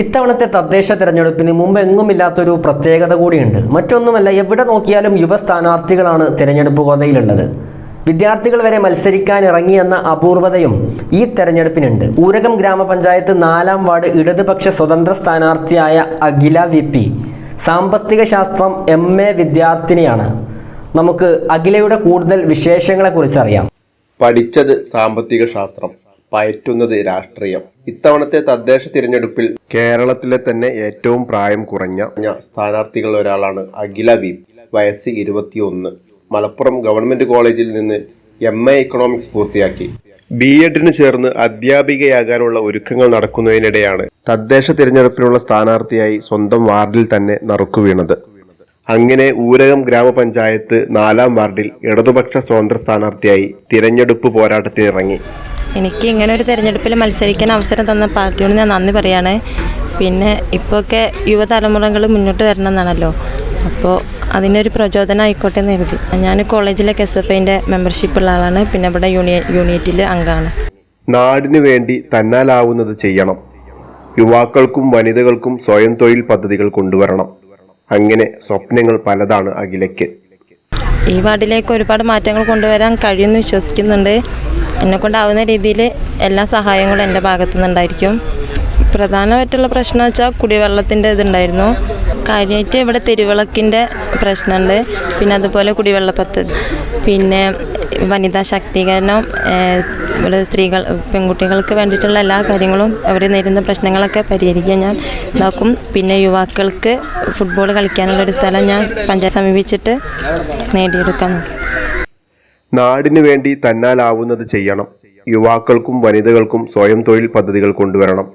ഇത്തവണത്തെ തദ്ദേശ തെരഞ്ഞെടുപ്പിന് മുമ്പ് എങ്ങുമില്ലാത്തൊരു പ്രത്യേകത കൂടിയുണ്ട്. മറ്റൊന്നുമല്ല എവിടെ നോക്കിയാലും യുവ സ്ഥാനാർത്ഥികളാണ് തെരഞ്ഞെടുപ്പ് ഗോതയിലുള്ളത് വിദ്യാർത്ഥികൾ വരെ മത്സരിക്കാൻ ഇറങ്ങിയെന്ന അപൂർവതയും ഈ തെരഞ്ഞെടുപ്പിനുണ്ട്. ഊരകം ഗ്രാമപഞ്ചായത്ത് നാലാം വാർഡ് ഇടതുപക്ഷ സ്വതന്ത്ര സ്ഥാനാർത്ഥിയായ അഖില വി പി. സാമ്പത്തിക ശാസ്ത്രം എം എ വിദ്യാർത്ഥിനിയാണ്. നമുക്ക് അഖിലയുടെ കൂടുതൽ വിശേഷങ്ങളെ കുറിച്ച് അറിയാം പഠിച്ചത് സാമ്പത്തിക ശാസ്ത്രം. പയറ്റുന്നത് രാഷ്ട്രീയം. ഇത്തവണത്തെ തദ്ദേശ തിരഞ്ഞെടുപ്പിൽ കേരളത്തിലെ തന്നെ ഏറ്റവും പ്രായം കുറഞ്ഞ സ്ഥാനാർത്ഥികളിൽ ഒരാളാണ് അഖില വി. വയസ്സ് ഇരുപത്തിയൊന്ന്. മലപ്പുറം ഗവൺമെന്റ് കോളേജിൽ നിന്ന് എം. എ. ഇക്കണോമിക്സ് പൂർത്തിയാക്കി. ബി. എഡിന് ചേർന്ന് അധ്യാപികയാകാനുള്ള ഒരുക്കങ്ങൾ നടക്കുന്നതിനിടെയാണ് തദ്ദേശ തിരഞ്ഞെടുപ്പിനുള്ള സ്ഥാനാർത്ഥിയായി സ്വന്തം വാർഡിൽ തന്നെ നറുക്കു വീണത്. അങ്ങനെ ഊരകം ഗ്രാമപഞ്ചായത്ത് നാലാം വാർഡിൽ ഇടതുപക്ഷ സ്വതന്ത്ര സ്ഥാനാർത്ഥിയായി തിരഞ്ഞെടുപ്പ് പോരാട്ടത്തിനിറങ്ങി. എനിക്ക് ഇങ്ങനെ ഒരു തിരഞ്ഞെടുപ്പിൽ മത്സരിക്കാൻ അവസരം തന്ന പാർട്ടിയോട് ഞാൻ നന്ദി പറയാണ്. പിന്നെ ഇപ്പോഴൊക്കെ യുവതലമുറകൾ മുന്നോട്ട് വരണം എന്നാണല്ലോ അപ്പോൾ അതിനൊരു പ്രചോദനം ആയിക്കോട്ടെ എന്ന് കരുതി. ഞാൻ കോളേജിലെ എസ് എഫ് ഐന്റെ മെമ്പർഷിപ്പ് ഉള്ള ആളാണ്. പിന്നെ ഇവിടെ യൂണിയ യൂണിറ്റിൽ അംഗമാണ്. നാടിനു വേണ്ടി തന്നാലാവുന്നത് ചെയ്യണം. യുവാക്കൾക്കും വനിതകൾക്കും സ്വയം തൊഴിൽ പദ്ധതികൾ കൊണ്ടുവരണം. അങ്ങനെ സ്വപ്നങ്ങൾ പലതാണ് അഖിലയ്ക്ക്. ഈ വാർഡിലേക്ക് ഒരുപാട് മാറ്റങ്ങൾ കൊണ്ടുവരാൻ കഴിയുമെന്ന് വിശ്വസിക്കുന്നുണ്ട്. എന്നെക്കൊണ്ടാവുന്ന രീതിയിൽ എല്ലാ സഹായങ്ങളും എന്റെ ഭാഗത്തു നിന്നുണ്ടായിരിക്കും. പ്രധാനമായിട്ടുള്ള പ്രശ്നം വെച്ചാൽ കുടിവെള്ളത്തിന്റെ ഇതുണ്ടായിരുന്നു. കാര്യമായിട്ട് ഇവിടെ തെരുവിളക്കിന്റെ പ്രശ്നമുണ്ട്. പിന്നെ അതുപോലെ കുടിവെള്ള പദ്ധതി പിന്നെ വനിതാ ശാക്തീകരണം സ്ത്രീകൾ പെൺകുട്ടികൾക്ക് വേണ്ടിയിട്ടുള്ള എല്ലാ കാര്യങ്ങളും അവർ നേരിടുന്ന പ്രശ്നങ്ങളൊക്കെ പരിഹരിക്കാൻ ഞാൻ ഇതാക്കും. പിന്നെ യുവാക്കൾക്ക് ഫുട്ബോൾ കളിക്കാനുള്ളൊരു സ്ഥലം ഞാൻ പഞ്ചായത്ത് സമീപിച്ചിട്ട് നേടിയെടുക്കാൻ നോക്കും നാടിനു വേണ്ടി തന്നാലാവുന്നത് ചെയ്യണം. യുവാക്കൾക്കും വനിതകൾക്കും സ്വയം തൊഴിൽ പദ്ധതികൾ കൊണ്ടുവരണം.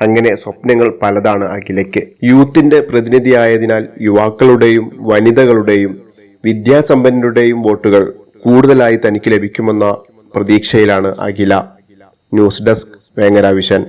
അങ്ങനെ സ്വപ്നങ്ങൾ പലതാണ് അഖിലയ്ക്ക്. യൂത്തിന്റെ പ്രതിനിധിയായതിനാൽ യുവാക്കളുടെയും വനിതകളുടെയും വിദ്യാസമ്പന്നരുടെയും വോട്ടുകൾ കൂടുതലായി തനിക്ക് ലഭിക്കുമെന്ന പ്രതീക്ഷയിലാണ് Akhila. News desk Vengara vision.